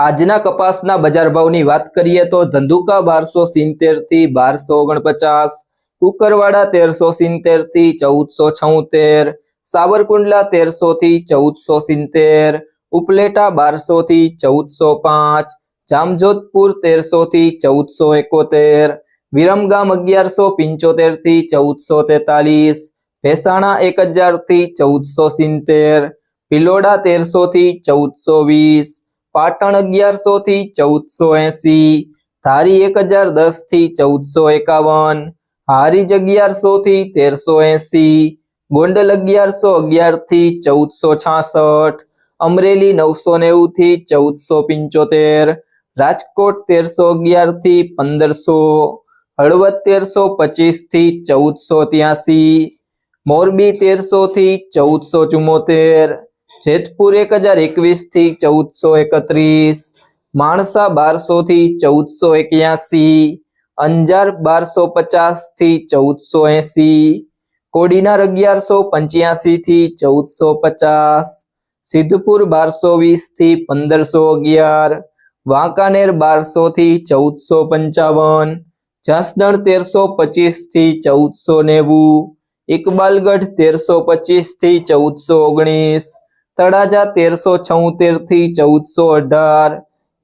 આજના કપાસના બજાર ભાવની વાત કરીએ તો ધંધુકા બારસો સિત્તેરથી બારસો ઓગણપચાસ, કુકરવાડા તેરસો સિત્તેરથી ચૌદસો છોતેર, સાવરકુંડલા તેરસો થી ચૌદસો સિત્તેર, ઉપલેટા બારસો થી ચૌદસો પાંચ, જામજોધપુર તેરસો થી ચૌદસો એકોતેર, વિરમગામ અગિયારસો પંચોતેરથી ચૌદસો તેતાલીસ, ભેસાણા એક હજારથી ચૌદસો સિત્તેર પિલોડા તેરસો થી ચૌદસો વીસ પાટણ અગિયારસો થી ચૌદસો એસી ધારી એક હજાર દસ થી ચૌદસો એકાવન હારીજ અગિયારસો થી તેરસો એસી ગોંડલ અગિયારસો અગિયાર થી ચૌદસો છાસઠ અમરેલી નવસો નેવું થી ચૌદસો પંચોતેર રાજકોટ તેરસો અગિયાર થી પંદરસો હળવદ તેરસો પચીસ થી ચૌદસો ત્યાસી મોરબી તેરસો થી ચૌદસો ચુમ્મોતેર જેતપુર એક હજાર એકવીસ થી ચૌદસો એકત્રીસ માણસા બારસો થી ચૌદસો એક્યાસી અંજાર બારસો પચાસ થી ચૌદસો એસી કોડીનાર અગિયારસો પંચ્યાસી થી ચૌદસો પચાસ સિદ્ધપુર બારસો વીસ થી પંદરસો અગિયાર વાંકાનેર બારસો થી ચૌદસો પંચાવન જસદણ તેરસો પચીસ થી ચૌદસો નેવું ઇકબાલગઢ તેરસો પચીસ થી ચૌદસો ઓગણીસ તળાજા તેરસો છોતેર થી ચૌદસો અઢાર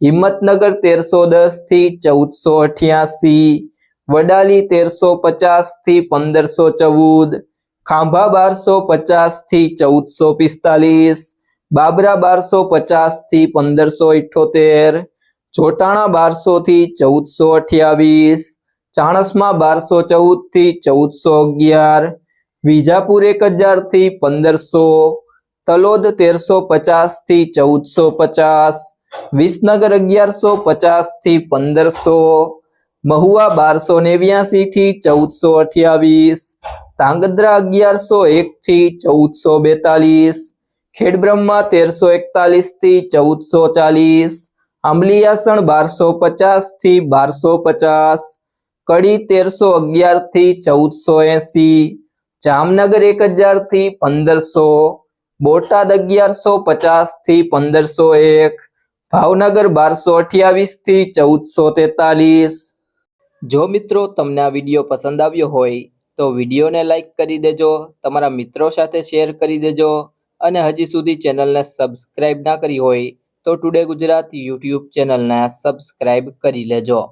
હિંમતનગર તેરસો દસ થી ચૌદસો અઠ્યાસી વડાલી તેરસો પચાસ થી પંદરસો ચૌદ ખાંભા બારસો પચાસ થી ચૌદસો પિસ્તાલીસ બાબરા બારસો પચાસ થી પંદરસો ઇઠોતેર જોટાણા બારસો થી ચૌદસો અઠ્યાવીસ ચાણસમા બારસો ચૌદ થી ચૌદસો અગિયાર વિજાપુર એક હજાર થી પંદરસો તલોદ તેરસો પચાસ થી ચૌદસો પચાસ વિસનગર અગિયારસો પચાસ થી પંદરસો મહુવા બારસો નેવ્યાસી થી ચૌદસો અઠ્યાવીસ તાંગધ્રા અગિયારસો એક થી ચૌદસો બેતાલીસ ખેડબ્રહ્મા તેરસો એકતાલીસ થી ચૌદસો ચાલીસ આંબલિયાસણ બારસો પચાસ થી બારસો પચાસ કડી તેરસો અગિયાર થી ચૌદસો એસી જામનગર એક હજાર થી પંદરસો બોટાદ અગિયારસો પચાસથી પંદરસો એક, ભાવનગર બારસો અઠ્યાવીસથી ચૌદસો તેતાલીસ. જો મિત્રો તમને આ વીડિયો પસંદ આવ્યો હોય, તો વિડીયોને લાઈક કરી દેજો, તમારા મિત્રો સાથે શેર કરી દેજો, અને હજી સુધી ચેનલને સબસ્ક્રાઇબ ના કરી હોય, તો ટુડે ગુજરાત યુટ્યુબ ચેનલને સબસ્ક્રાઇબ કરી લેજો.